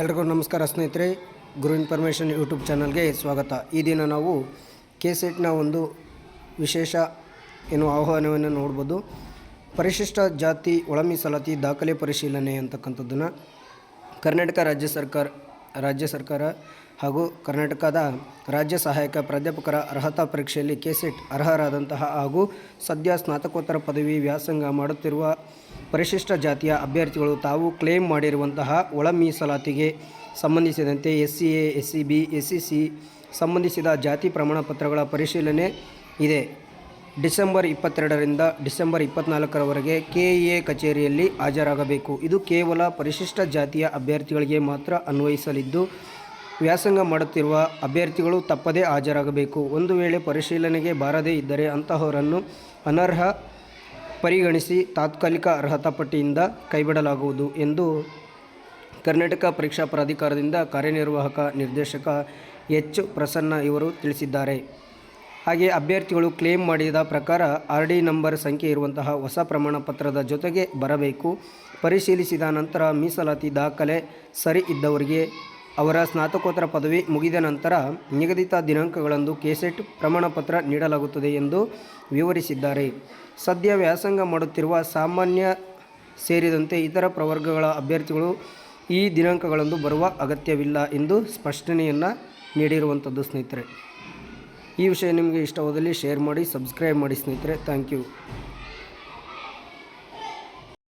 ಎಲ್ರಿಗೂ ನಮಸ್ಕಾರ ಸ್ನೇಹಿತರೆ, ಗುರು ಇನ್ಫಾರ್ಮೇಷನ್ ಯೂಟ್ಯೂಬ್ ಚಾನಲ್ಗೆ ಸ್ವಾಗತ. ಈ ದಿನ ನಾವು ಕೆ ಸೆಟ್ನ ಒಂದು ವಿಶೇಷ ಏನು ಆಹ್ವಾನವನ್ನು ನೋಡ್ಬೋದು. ಪರಿಶಿಷ್ಟ ಜಾತಿ ಒಳ ಮೀಸಲಾತಿ ದಾಖಲೆ ಪರಿಶೀಲನೆ ಅಂತಕ್ಕಂಥದ್ದನ್ನು ಕರ್ನಾಟಕ ರಾಜ್ಯ ಸರ್ಕಾರ ರಾಜ್ಯ ಸರ್ಕಾರ ಹಾಗೂ ಕರ್ನಾಟಕದ ರಾಜ್ಯ ಸಹಾಯಕ ಪ್ರಾಧ್ಯಾಪಕರ ಅರ್ಹತಾ ಪರೀಕ್ಷೆಯಲ್ಲಿ ಕೆಸೆಟ್ ಅರ್ಹರಾದಂತಹ ಹಾಗೂ ಸದ್ಯ ಸ್ನಾತಕೋತ್ತರ ಪದವಿ ವ್ಯಾಸಂಗ ಮಾಡುತ್ತಿರುವ ಪರಿಶಿಷ್ಟ ಜಾತಿಯ ಅಭ್ಯರ್ಥಿಗಳು ತಾವು ಕ್ಲೇಮ್ ಮಾಡಿರುವಂತಹ ಒಳ ಮೀಸಲಾತಿಗೆ ಸಂಬಂಧಿಸಿದಂತೆ S C A S C B S C C ಸಂಬಂಧಿಸಿದ ಜಾತಿ ಪ್ರಮಾಣ ಪತ್ರಗಳ ಪರಿಶೀಲನೆ ಇದೆ. ಡಿಸೆಂಬರ್ ಇಪ್ಪತ್ತೆರಡರಿಂದ ಡಿಸೆಂಬರ್ ಇಪ್ಪತ್ತ್ನಾಲ್ಕರವರೆಗೆ ಕೆ ಎ ಕಚೇರಿಯಲ್ಲಿ ಹಾಜರಾಗಬೇಕು. ಇದು ಕೇವಲ ಪರಿಶಿಷ್ಟ ಜಾತಿಯ ಅಭ್ಯರ್ಥಿಗಳಿಗೆ ಮಾತ್ರ ಅನ್ವಯಿಸಲಿದ್ದು, ವ್ಯಾಸಂಗ ಮಾಡುತ್ತಿರುವ ಅಭ್ಯರ್ಥಿಗಳು ತಪ್ಪದೇ ಹಾಜರಾಗಬೇಕು. ಒಂದು ವೇಳೆ ಪರಿಶೀಲನೆಗೆ ಬಾರದೇ ಇದ್ದರೆ ಅಂತಹವರನ್ನು ಅನರ್ಹ ಪರಿಗಣಿಸಿ ತಾತ್ಕಾಲಿಕ ಅರ್ಹತಾ ಪಟ್ಟಿಯಿಂದ ಕೈಬಿಡಲಾಗುವುದು ಎಂದು ಕರ್ನಾಟಕ ಪರೀಕ್ಷಾ ಪ್ರಾಧಿಕಾರದಿಂದ ಕಾರ್ಯನಿರ್ವಾಹಕ ನಿರ್ದೇಶಕ ಎಚ್ ಪ್ರಸನ್ನ ಇವರು ತಿಳಿಸಿದ್ದಾರೆ. ಹಾಗೆ ಅಭ್ಯರ್ಥಿಗಳು ಕ್ಲೇಮ್ ಮಾಡಿದ ಪ್ರಕಾರ ಆರ್ ಡಿ ನಂಬರ್ ಸಂಖ್ಯೆ ಇರುವಂತಹ ಹೊಸ ಪ್ರಮಾಣ ಪತ್ರದ ಜೊತೆಗೆ ಬರಬೇಕು. ಪರಿಶೀಲಿಸಿದ ನಂತರ ಮೀಸಲಾತಿ ದಾಖಲೆ ಸರಿ ಇದ್ದವರಿಗೆ ಅವರ ಸ್ನಾತಕೋತ್ತರ ಪದವಿ ಮುಗಿದ ನಂತರ ನಿಗದಿತ ದಿನಾಂಕಗಳಂದು ಕೆಸೆಟ್ ಪ್ರಮಾಣಪತ್ರ ನೀಡಲಾಗುತ್ತದೆ ಎಂದು ವಿವರಿಸಿದ್ದಾರೆ. ಸದ್ಯ ವ್ಯಾಸಂಗ ಮಾಡುತ್ತಿರುವ ಸಾಮಾನ್ಯ ಸೇರಿದಂತೆ ಇತರ ಪ್ರವರ್ಗಗಳ ಅಭ್ಯರ್ಥಿಗಳು ಈ ದಿನಾಂಕಗಳಂದು ಬರುವ ಅಗತ್ಯವಿಲ್ಲ ಎಂದು ಸ್ಪಷ್ಟನೆಯನ್ನು ನೀಡಿರುವಂಥದ್ದು ಸ್ನೇಹಿತರೆ. ಈ ವಿಷಯ ನಿಮಗೆ ಇಷ್ಟವಾದಲ್ಲಿ ಶೇರ್ ಮಾಡಿ, ಸಬ್ಸ್ಕ್ರೈಬ್ ಮಾಡಿ ಸ್ನೇಹಿತರೆ. Thank you.